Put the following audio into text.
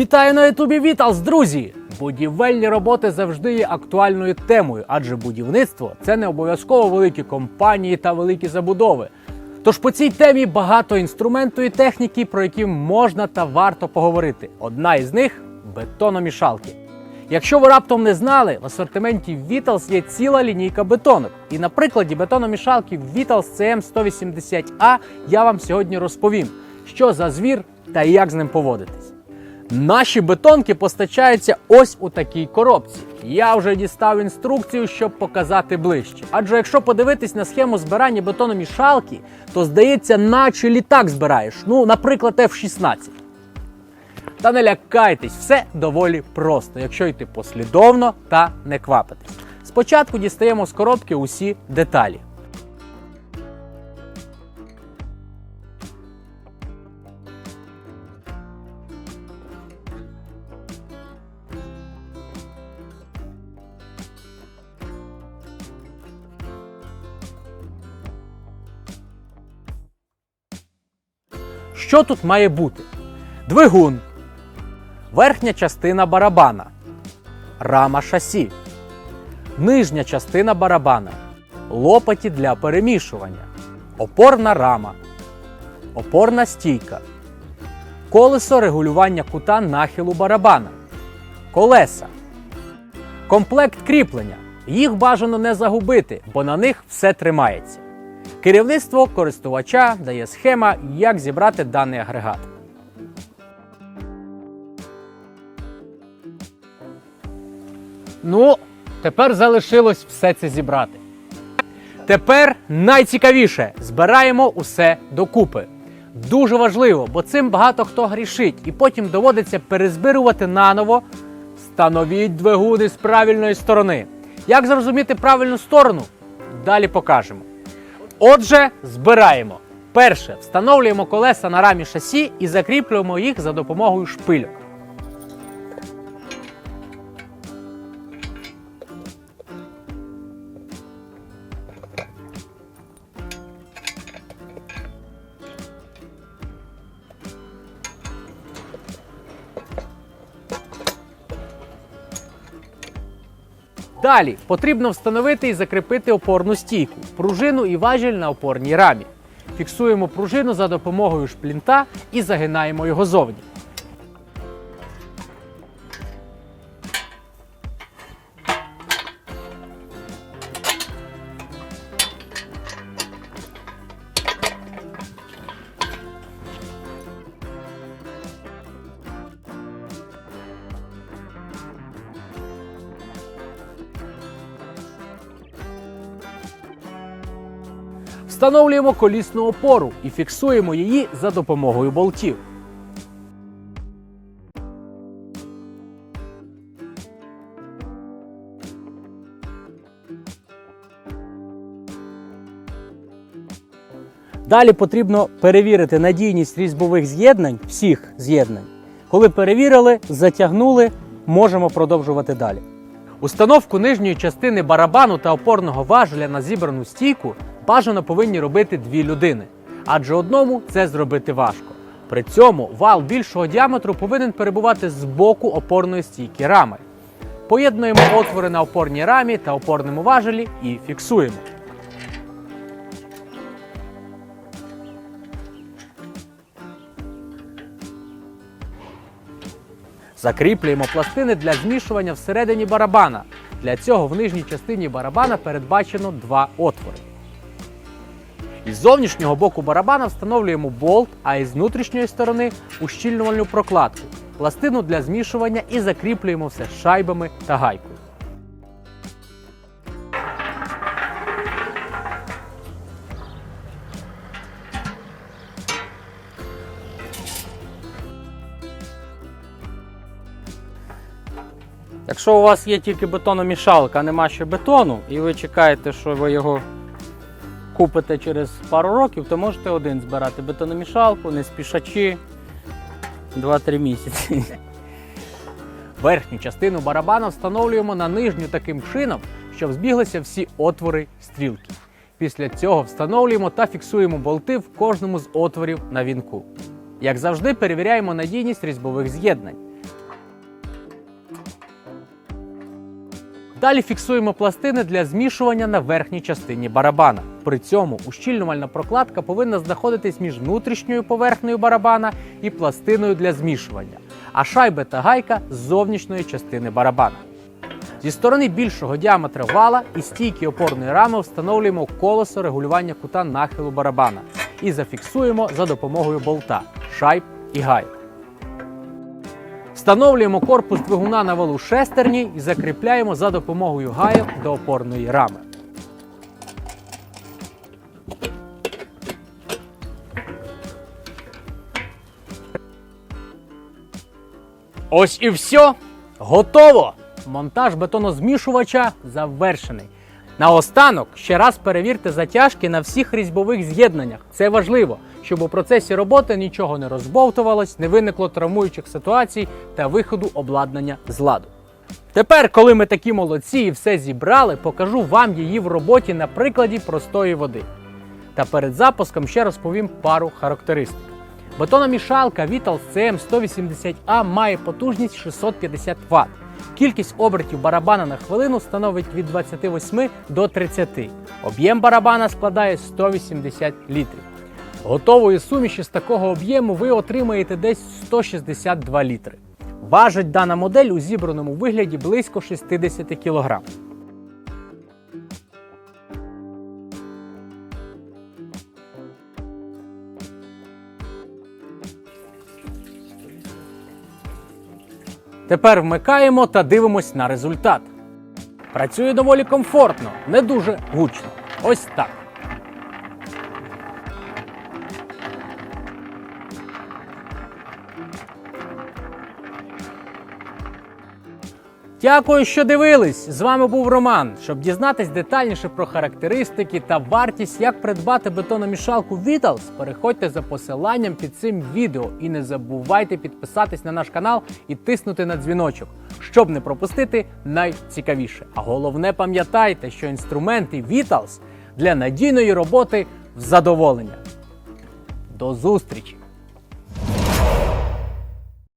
Вітаю на Ютубі Віталс, друзі! Будівельні роботи завжди є актуальною темою, адже будівництво це не обов'язково великі компанії та великі забудови. Тож по цій темі багато інструменту і техніки, про які можна та варто поговорити. Одна із них бетономішалки. Якщо ви раптом не знали, в асортименті Vitals є ціла лінійка бетонок. І на прикладі бетономішалки Vitals CM180A я вам сьогодні розповім, що за звір та як з ним поводитись. Наші бетонки постачаються ось у такій коробці. Я вже дістав інструкцію, щоб показати ближче. Адже якщо подивитись на схему збирання бетономішалки, то здається, наче літак збираєш. Ну, наприклад, F-16. Та не лякайтесь, все доволі просто, якщо йти послідовно та не квапитись. Спочатку дістаємо з коробки усі деталі. Що тут має бути? Двигун, верхня частина барабана, рама шасі, нижня частина барабана, лопаті для перемішування, опорна рама, опорна стійка, колесо регулювання кута нахилу барабана, колеса, комплект кріплення. Їх бажано не загубити, бо на них все тримається. Керівництво користувача дає схема, як зібрати даний агрегат. Ну, тепер залишилось все це зібрати. Тепер найцікавіше збираємо усе докупи. Дуже важливо, бо цим багато хто грішить, і потім доводиться перезбирувати наново. Встановіть двигуни з правильної сторони. Як зрозуміти правильну сторону? Далі покажемо. Отже, збираємо. Перше, встановлюємо колеса на рамі шасі і закріплюємо їх за допомогою шпильок. Далі потрібно встановити і закріпити опорну стійку, пружину і важіль на опорній рамі. Фіксуємо пружину за допомогою шплінта і загинаємо його зовні. Встановлюємо колісну опору і фіксуємо її за допомогою болтів. Далі потрібно перевірити надійність різьбових з'єднань, всіх з'єднань. Коли перевірили, затягнули, можемо продовжувати далі. Установку нижньої частини барабану та опорного важеля на зібрану стійку бажано повинні робити дві людини, адже одному це зробити важко. При цьому вал більшого діаметру повинен перебувати з боку опорної стійки рами. Поєднуємо отвори на опорній рамі та опорному важелі і фіксуємо. Закріплюємо пластини для змішування всередині барабана. Для цього в нижній частині барабана передбачено два отвори. Із зовнішнього боку барабана встановлюємо болт, а із внутрішньої сторони ущільнювальну прокладку, пластину для змішування і закріплюємо все шайбами та гайкою. Якщо у вас є тільки бетономішалка, а нема ще бетону, і ви чекаєте, що ви його купите через пару років, то можете один збирати бетономішалку, не спішачи 2-3 місяці. Верхню частину барабана встановлюємо на нижню таким чином, щоб збіглися всі отвори стрілки. Після цього встановлюємо та фіксуємо болти в кожному з отворів на вінку. Як завжди, перевіряємо надійність різьбових з'єднань. Далі фіксуємо пластини для змішування на верхній частині барабана. При цьому ущільнювальна прокладка повинна знаходитись між внутрішньою поверхнею барабана і пластиною для змішування, а шайби та гайка з зовнішньої частини барабана. Зі сторони більшого діаметра вала і стійки опорної рами встановлюємо колесо регулювання кута нахилу барабана і зафіксуємо за допомогою болта, шайб і гайок. Встановлюємо корпус двигуна на валу шестерні і закріпляємо за допомогою гайок до опорної рами. Ось і все. Готово! Монтаж бетонозмішувача завершений. Наостанок ще раз перевірте затяжки на всіх різьбових з'єднаннях. Це важливо, щоб у процесі роботи нічого не розбовтувалось, не виникло травмуючих ситуацій та виходу обладнання з ладу. Тепер, коли ми такі молодці і все зібрали, покажу вам її в роботі на прикладі простої води. Та перед запуском ще розповім пару характеристик. Бетономішалка Vitals CM180A має потужність 650 Вт. Кількість обертів барабана на хвилину становить від 28 до 30. Об'єм барабана складає 180 літрів. Готової суміші з такого об'єму ви отримаєте десь 162 літри. Важить дана модель у зібраному вигляді близько 60 кг. Тепер вмикаємо та дивимось на результат. Працює доволі комфортно, не дуже гучно. Ось так. Дякую, що дивились! З вами був Роман. Щоб дізнатись детальніше про характеристики та вартість, як придбати бетономішалку Vitals, переходьте за посиланням під цим відео і не забувайте підписатись на наш канал і тиснути на дзвіночок, щоб не пропустити найцікавіше. А головне пам'ятайте, що інструменти Vitals для надійної роботи в задоволення. До зустрічі!